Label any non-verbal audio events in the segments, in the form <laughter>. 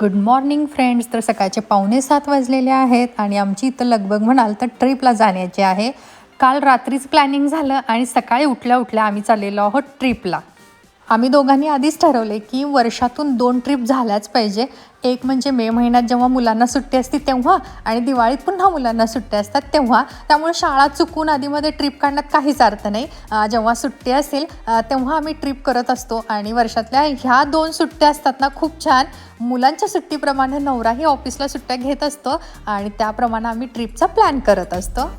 Good morning friends तर सकाळचे पावणे सात वाजलेले आहेत आणि आमची इथं लगबग म्हणाल तर ट्रिपला जाण्याची आहे. काल रात्रीच प्लॅनिंग झालं आणि सकाळी उठल्या उठल्या आम्ही चाललेलो आहोत ट्रिपला आम्ही दोघांनी आधीच ठरवले की वर्षातून दोन ट्रिप झाल्याच पाहिजे. एक म्हणजे मे महिन्यात जेव्हा मुलांना सुट्टी असते तेव्हा आणि दिवाळीत पुन्हा मुलांना सुट्ट्या असतात तेव्हा. त्यामुळे शाळा चुकून आधीमध्ये ट्रिप काढण्यात काहीच अर्थ नाही. जेव्हा सुट्टी असेल तेव्हा आम्ही ट्रिप करत असतो आणि वर्षातल्या ह्या दोन सुट्ट्या असतात ना खूप छान. मुलांच्या सुट्टीप्रमाणे नवराही ऑफिसला सुट्ट्या घेत असतो आणि त्याप्रमाणे आम्ही ट्रिपचा प्लॅन करत असतो.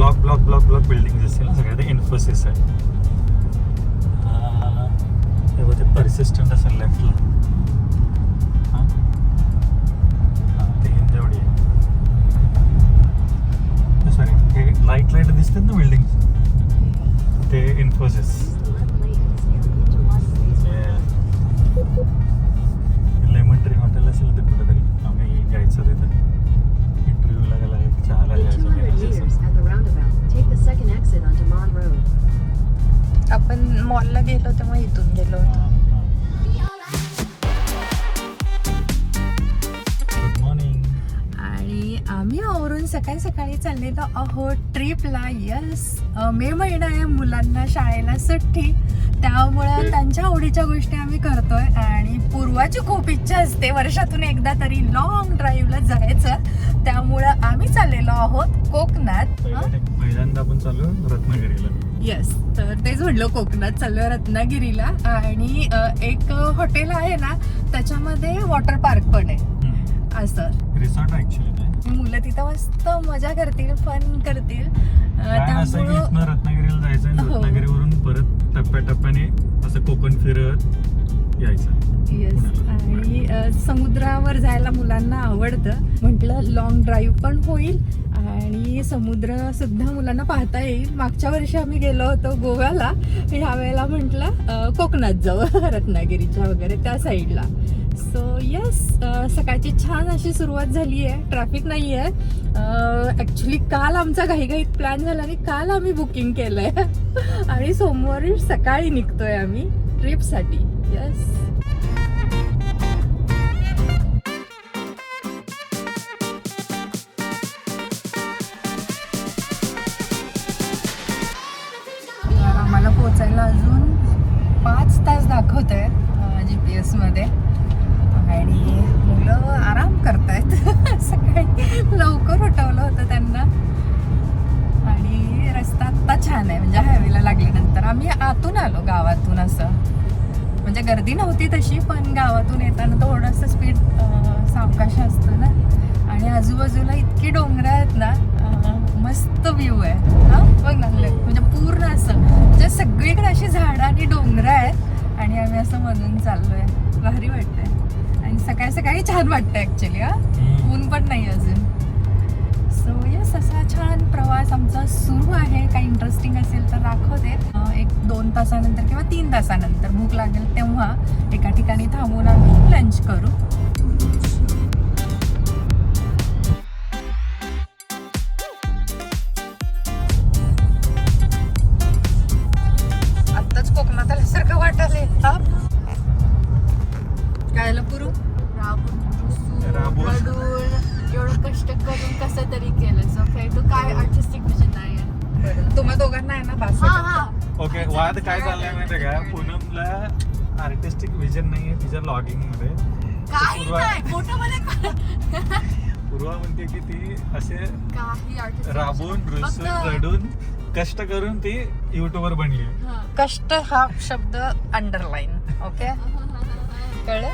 Block block block block building दिसतील ना सगळ्या ते इन्फोसिस आहे. हे. बघ ते परसिस्टंट असेल लेफ्टला हां? ते हिंजवडी आहे. सॉरी हे लाइट लाइट दिसतात ना बिल्डिंग ते इन्फोसिस. लेमन ट्री हॉटेल असेल तर कुठेतरी आम्ही घ्यायचं तिथं. इंटरव्ह्यूला गेला एक चहाला In मॉलला गेलो तेव्हा इथून गेलो होतो. आणि आम्ही आवरून सकाळी सकाळी चाललेलो आहोत ट्रिपला यस मे महिना आहे मुलांना शाळेला सुट्टी. त्यामुळं त्यांच्या आवडीच्या गोष्टी आम्ही करतोय आणि पूर्वाची खूप इच्छा असते. वर्षातून एकदा तरी लॉंग ड्राईव्हला जायचं. त्यामुळं आम्ही चाललेलो आहोत कोकणात. पहिल्यांदा आपण चालू रत्नागिरीला. येस तर तेच म्हटलं कोकणात चाललोय रत्नागिरीला. आणि एक हॉटेल आहे ना त्याच्यामध्ये वॉटर पार्क पण आहे. असं. रिसॉर्ट ऍक्च्युली ते मुलं तिथं मस्त मजा करतील फन करतील. त्यामुळं रत्नागिरीला जायचं आणि हो. रत्नागिरीवरून परत टप्प्याटप्प्याने असं कोकण फिरत यायचं येस. आणि अं, समुद्रावर जायला मुलांना आवडतं. म्हटलं लॉंग ड्राईव्ह पण होईल आणि समुद्र सुद्धा मुलांना पाहता येईल. मागच्या वर्षी आम्ही गेलो होतो गोव्याला. ह्या वेळेला म्हटलं कोकणात जाऊ <laughs> रत्नागिरीच्या वगैरे त्या साईडला सो येस uh, सकाळची छान अशी सुरुवात झाली आहे ट्रॅफिक नाही आहे ॲक्च्युली काल आमचा घाईघाईत प्लॅन झाला आणि काल आम्ही बुकिंग केलं आहे आणि सोमवारी सकाळी निघतोय आम्ही ट्रिपसाठी येस आम्हाला पोचायला अजून पाच तास दाखवत आहे uh, जी पी एसमध्ये आणि मुलं आराम करतायत. <laughs> सकाळी लवकर उठवलं होतं त्यांना. आणि रस्ता आत्ता छान आहे. म्हणजे हायवेला लागल्यानंतर आम्ही आतून आलो गावातून असं. म्हणजे गर्दी नव्हती तशी पण गावातून येताना थोडंसं स्पीड सावकाश असतं ना. आणि आजूबाजूला इतकी डोंगरं आहेत ना मस्त व्ह्यू आहे. हा? बघ ना ले- म्हणजे पूर्ण असं. म्हणजे सगळीकडे अशी झाडं आणि डोंगरं आहेत. आणि आम्ही असं मधून चाललोय. भारी वाटतंय. आणि सकाळी सकाळी छान वाटतंय ऍक्च्युली हा. ऊन पण नाही अजून. सो यस असा छान प्रवास आमचा सुरू आहे. काही इंटरेस्टिंग असेल तर दाखवते. एक दोन तासानंतर किंवा तीन तासानंतर भूक लागेल तेव्हा एका ठिकाणी थांबून आम्ही लंच करू. कायला पुरू? राबून. एवढं कष्ट करून कसं तरी केलं ओके तू काय आर्टिस्टिक विजन आहे. तुम्हा दोघांना आहे ना बास हा हा. ओके वाद काय चाललाय माहितीये का? पूनमला आर्टिस्टिक विजन नाहीये तिच्या लॉगिंगमध्ये. काही पूर्वा- म्हणते की ती असे काही आर्टिस्ट राबून रुसून रडून कष्ट करून ती युट्यूबर बनली कष्ट हा शब्द अंडरलाईन ओके कळलं?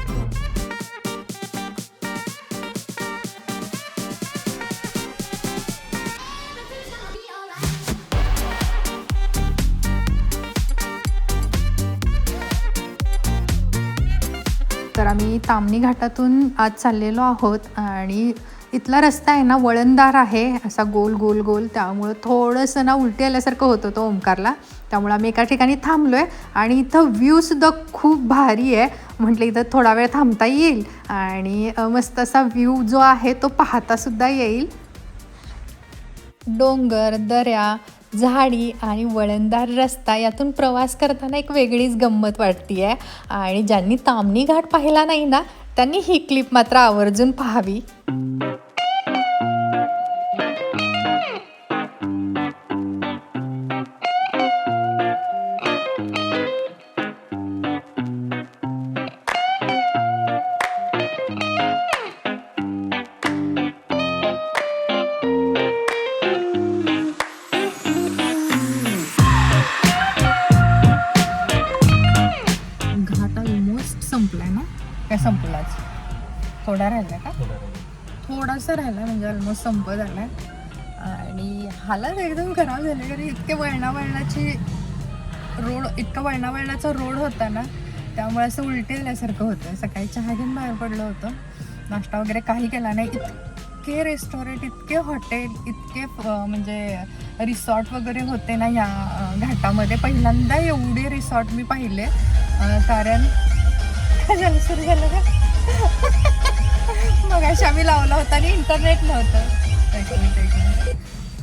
तर आम्ही तामणी घाटातून आज चाललेलो आहोत आणि इथला रस्ता आहे ना वळणदार आहे असा गोल गोल गोल. त्यामुळं थोडंसं ना उलटी आल्यासारखं होतं तो ओंकारला. त्यामुळं आम्ही एका ठिकाणी थांबलो आहे आणि इथं व्ह्यूसुद्धा खूप भारी आहे. म्हटलं इथं थोडा वेळ थांबता येईल. आणि मस्त असा व्ह्यू जो आहे तो पाहतासुद्धा येईल. डोंगर दऱ्या झाडी आणि वळणदार रस्ता यातून प्रवास करताना एक वेगळीच गंमत वाटते आहे आणि ज्यांनी तामणी घाट पाहिला नाही ना त्यांनी ही क्लिप मात्र आवर्जून पाहावी. थोडा राहिला का? थोडासा राहिला म्हणजे ऑलमोस्ट संपत आलाय आणि हालत एकदम खराब झाले कारण इतके वळणा वळणाची रोड इतका वळणा वळणाचा रोड होता ना त्यामुळे असं उलटी आल्यासारखं होतं. सकाळी चहा घेऊन बाहेर पडलं होतं. नाश्ता वगैरे काही केला नाही. इतके रेस्टॉरंट इतके हॉटेल इतके म्हणजे रिसॉर्ट वगैरे होते ना या घाटामध्ये. पहिल्यांदा एवढे रिसॉर्ट मी पाहिले. कारण काय <laughs> झालं सुरू झालं का? मग आम्ही लावला होता आणि इंटरनेट नव्हतं.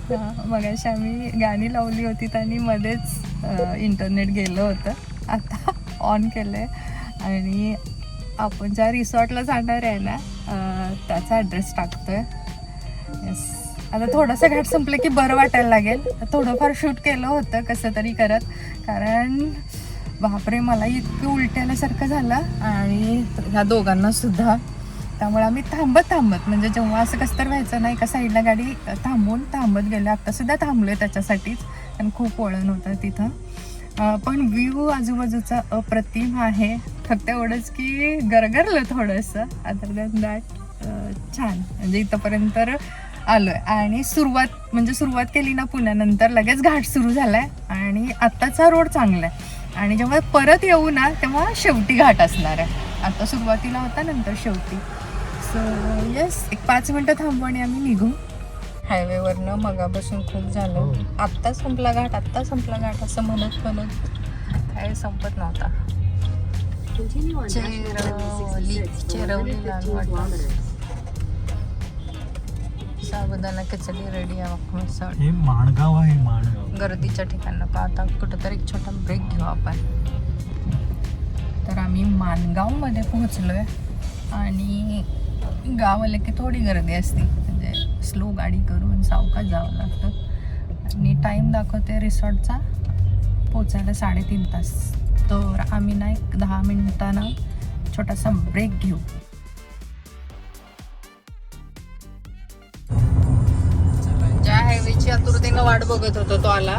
हां मग आम्ही गाणी लावली होती आणि मध्येच इंटरनेट गेलं होतं. आता ऑन केलं आहे आणि आपण ज्या रिसॉर्टला जाणार आहे ना त्याचा ॲड्रेस टाकतोय. येस आता थोडंसं घाट संपलं की बरं वाटायला लागेल. थोडंफार शूट केलं होतं कसं तरी करत. कारण बापरे मला इतकं उलट्याल्यासारखं झालं. आणि ह्या दोघांना सुद्धा त्यामुळे आम्ही थांबत थांबत म्हणजे जेव्हा असं कसं तर व्हायचं ना एका साईडला गाडी थांबून थांबत गेलो. आत्तासुद्धा सुद्धा थांबलोय त्याच्यासाठीच आणि खूप वळण होतं तिथं. पण व्ह्यू आजूबाजूचा अप्रतिम आहे. फक्त एवढंच की गरगरलं थोडंसं. अदर दॅन दॅट छान. म्हणजे इथंपर्यंत आलो आलोय. आणि सुरुवात म्हणजे सुरुवात केली ना पुण्यानंतर लगेच घाट सुरू झालाय. आणि आत्ताचा रोड चांगला आहे आणि जेव्हा परत येऊ ना तेव्हा शेवटी घाट असणार आहे. आता सुरुवातीला होता नंतर शेवटी. सो येस एक पाच मिनटं थांबू आणि आम्ही निघू. हायवेवरनं मगापासून खूप झालं. हो. आत्ता संपला घाट आत्ता संपला घाट असं म्हणत म्हणत काय संपत नव्हता. Continue on National Highway Cheroli- 66 for Cheroli 115 लाल वाटा. kilometers. साबुदाणा खिचडी रेडी आहे हे माणगाव आहे माणगाव. गर्दीच्या ठिकाण. का आता कुठंतरी एक छोटा ब्रेक घेऊ आपण. तर आम्ही मानगावमध्ये पोहोचलो आहे आणि गाव आलं की थोडी गर्दी असते. म्हणजे स्लो गाडी करून सावकाश जावं लागतं. आणि टाईम दाखवते रिसॉर्टचा. पोचायला साडेतीन तास. तर आम्ही ना एक दहा मिनिटानं छोटासा ब्रेक घेऊ. ज्या हायवेची आतुरतेनं वाट बघत होतो तो आला.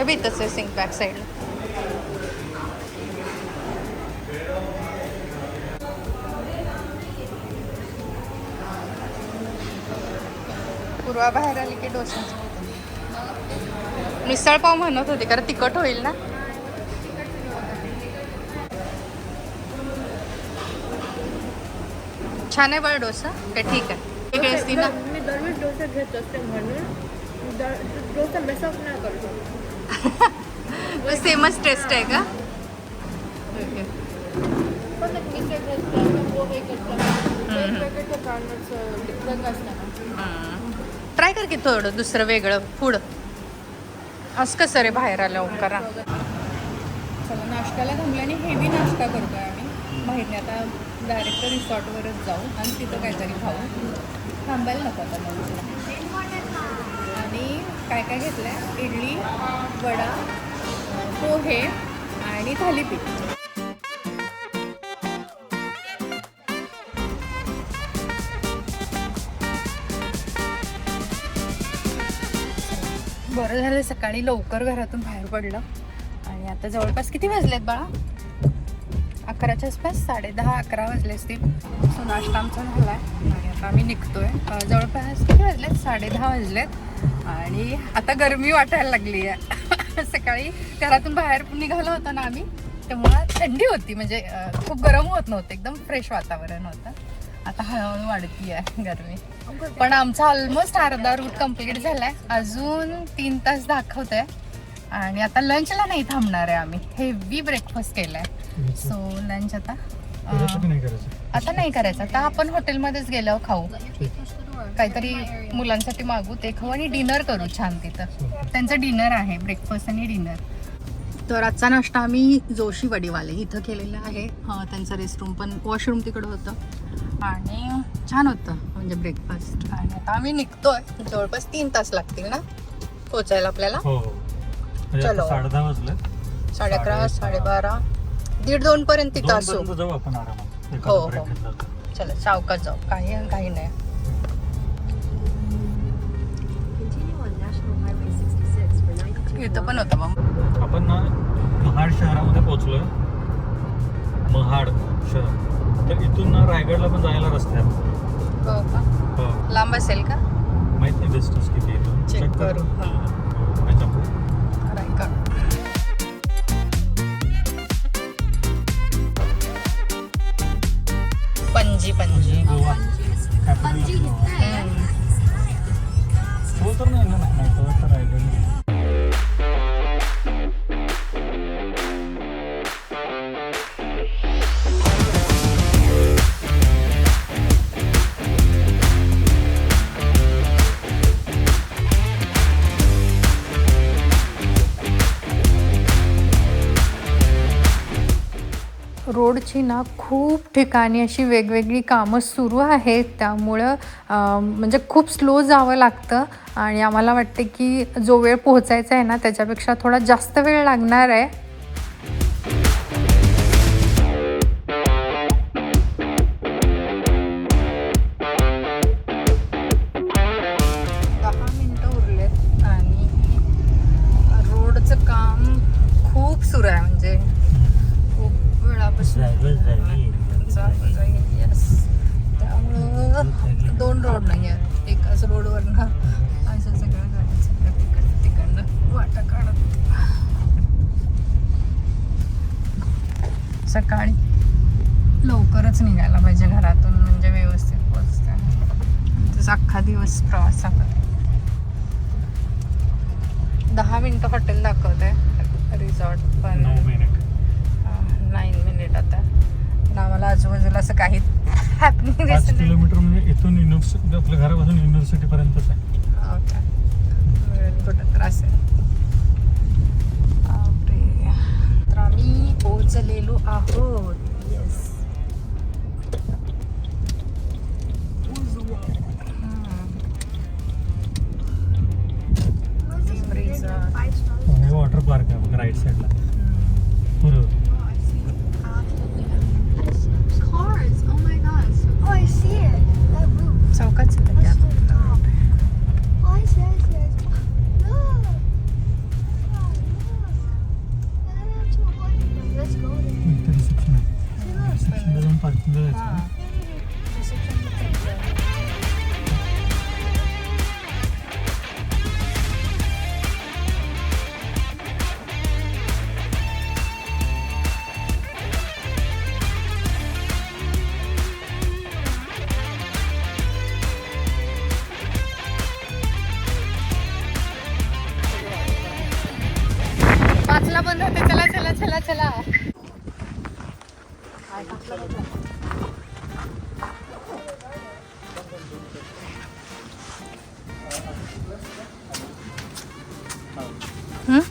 हे बी तसं सिंग बॅक साईडला पूर्वा बाहेर आली की डोशाचं मिसळ पाव म्हणत होते कारण तिखट होईल ना छान आहे बरं डोसा काय ठीक आहे वेगळे असतील ना मी दरवेळेस डोसा घेत असते म्हणून डोसा मेसअप नाही करतो सेमच टेस्ट आहे का ओके ट्राय कर की थोडं दुसरं वेगळं फूड असं कसं रे बाहेर आलं करा चला नाश्त्याला थांबलं आणि हेवी नाश्ता करतोय आम्ही नाही आता डायरेक्ट रिसॉर्टवरच जाऊ आणि तिथं काहीतरी खाऊ थांबायला नको आता काय काय घेतलं आहे इडली वडा पोहे आणि थालीपीठ. बरं झालं सकाळी लवकर घरातून बाहेर पडलं. आणि आता जवळपास किती वाजलेत बाळा? अकराच्या आसपास साडे दहा अकरा वाजले असतील. सो नाश्ता आमचा झाला आहे आणि आता आम्ही निघतोय. जवळपास किती वाजलेत? साडे दहा वाजलेत. आणि आता गरमी वाटायला लागली आहे. <laughs> सकाळी घरातून बाहेर निघालो होतो ना आम्ही तेव्हा थंडी होती. म्हणजे खूप गरम होत नव्हतं. एकदम फ्रेश वातावरण होतं. आता हळूहळू वाढती आहे गरमी. पण आमचा ऑलमोस्ट अर्धा रूट कंप्लीट झालाय. अजून तीन तास दाखवत आहे आणि आता लंचला नाही थांबणार आहे आम्ही. हेवी ब्रेकफास्ट केलाय. सो लंच आता आता नाही करायचं. आता आपण हॉटेलमध्येच गेलो खाऊ. काहीतरी मुलांसाठी मागू ते खाऊ आणि डिनर करू छान तिथं. त्यांचं डिनर आहे ब्रेकफास्ट आणि डिनर. तर आजचा नाश्ता आम्ही जोशीवाडीवाले इथं केलेला आहे. हा, त्यांचं रेस्टरूम पण वॉशरूम तिकडं होतं. आणि छान होतं म्हणजे ब्रेकफास्ट आणि आता आम्ही निघतोय. जवळपास तीन तास लागतील ना? पोचायला आपल्याला? हो हो. म्हणजे चलो. साडे दहा वाजले. साडे अकरा साडे- साडेबारा दीड दोन पर्यंत तिथं असू. हो, हो. चला सावकाश जाऊ. काही काही नाही. इथं पण. होतं मग आपण ना महाड शहरामध्ये पोहोचलोय. महाड शहर. तर इथून ना रायगडला पण जायला रस्ते आहेत. हो का? हो. लांब असेल का? माहीत नाही डिस्टन्स किती आहे इथून? चेक कर. रायगड. पणजी पणजी. गोवा. हम्म. हो तर नाही ना नाही. रोडची ना खूप ठिकाणी अशी वेगवेगळी कामं सुरू आहेत. त्यामुळं म्हणजे खूप स्लो जावं लागतं. आणि आम्हाला वाटते की जो वेळ पोहोचायचा आहे ना त्याच्यापेक्षा थोडा जास्त वेळ लागणार आहे. अख्खा दिवस प्रवासामध्ये दहा मिनिटं हॉटेल दाखवत. आहे रिसॉर्ट पण. Nine minute. आता. आम्हाला आजूबाजूला असं काही हॅपनिंग दिसत किलोमीटर म्हणजे इथून युनिव्हर्सिटी आपल्या घरापासून युनिव्हर्सिटी पर्यंतच आहे. ओके. कुठं त्रास आहे. तर आम्ही पोहोचलेलो आहोत.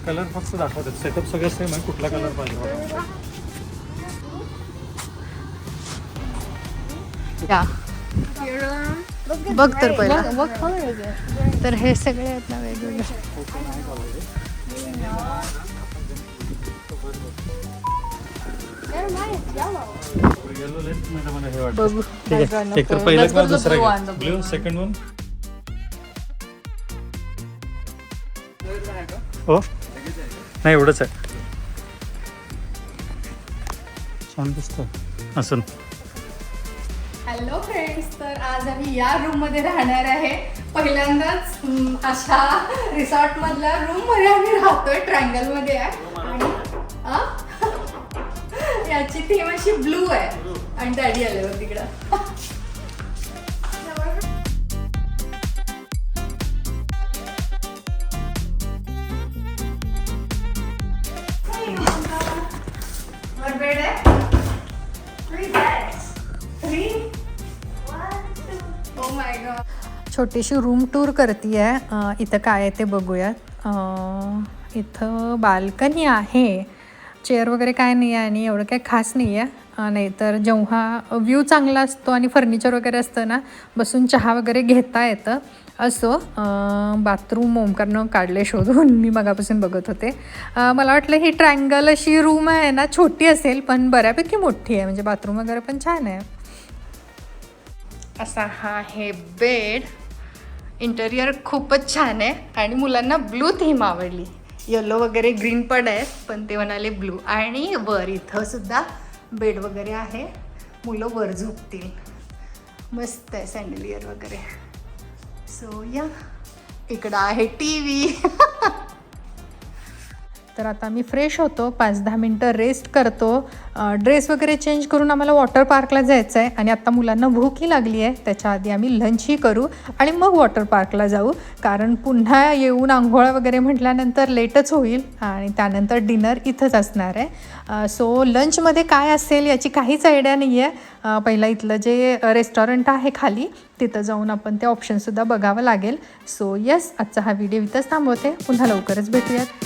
कलर फक्त दाखवतात. सेटअप सगळं सेम आहे. कुठला कलर पाहिजे बघा. तर पहिला? तर हे सगळे आहेत ना वेगवेगळे. बघू. ठीक आहे. एक तर पहिलं किंवा दुसरं ब्ल्यू सेकंड वन हो? नाही एवढंच आहे. छान दिसतं असं हॅलो फ्रेंड्स तर आज आम्ही या रूममध्ये राहणार आहे. पहिल्यांदाच अशा रिसॉर्टमधल्या रूममध्ये आम्ही राहतोय ट्रँगलमध्ये आहे. आणि आ? <laughs> याची थीम अशी ब्लू आहे. आणि डॅडी आले तिकडं. <laughs> वर Three beds. One, two. Oh छोटीशी रूम टूर करते आहे इथं काय आहे ते बघूयात. इथं बाल्कनी आहे. चेअर वगैरे काय नाही आहे आणि एवढं काय खास नाही आहे नाहीतर जेव्हा व्ह्यू चांगला असतो आणि फर्निचर वगैरे असतं ना बसून चहा वगैरे घेता येतं. असो बाथरूम ओमकारनं काढले शोधून मी मगापासून बघत होते. मला वाटलं ही ट्रँगल अशी रूम आहे ना छोटी असेल पण बऱ्यापैकी मोठी आहे. म्हणजे बाथरूम वगैरे पण छान आहे. असा हा आहे बेड इंटेरियर खूपच छान आहे. आणि मुलांना ब्लू थीम आवडली. येलो वगैरे ग्रीन पण आहे पण ते म्हणाले ब्लू आणि वर इथं सुद्धा बेड वगैरे आहे. मुलं वर झोपतील. मस्त आहे सँडलियर वगैरे. सो या. इकडं आहे टी व्ही <laughs> तर आता मी फ्रेश होतो पाच दहा मिनटं रेस्ट करतो. ड्रेस वगैरे चेंज करून आम्हाला वॉटर पार्कला जायचं आहे आणि आत्ता मुलांना भूकही लागली आहे त्याच्या आधी आम्ही लंचही करू आणि मग वॉटर पार्कला जाऊ. कारण पुन्हा येऊन आंघोळा वगैरे म्हटल्यानंतर लेटच होईल आणि त्यानंतर डिनर इथंच असणार आहे. सो लंचमध्ये काय असेल याची काहीच आयडिया नाही आहे पहिला इथलं जे रेस्टॉरंट आहे खाली तिथं जाऊन आपण ते ऑप्शनसुद्धा बघावं लागेल. सो येस आजचा हा व्हिडिओ इथंच थांबवते. पुन्हा लवकरच भेटूयात.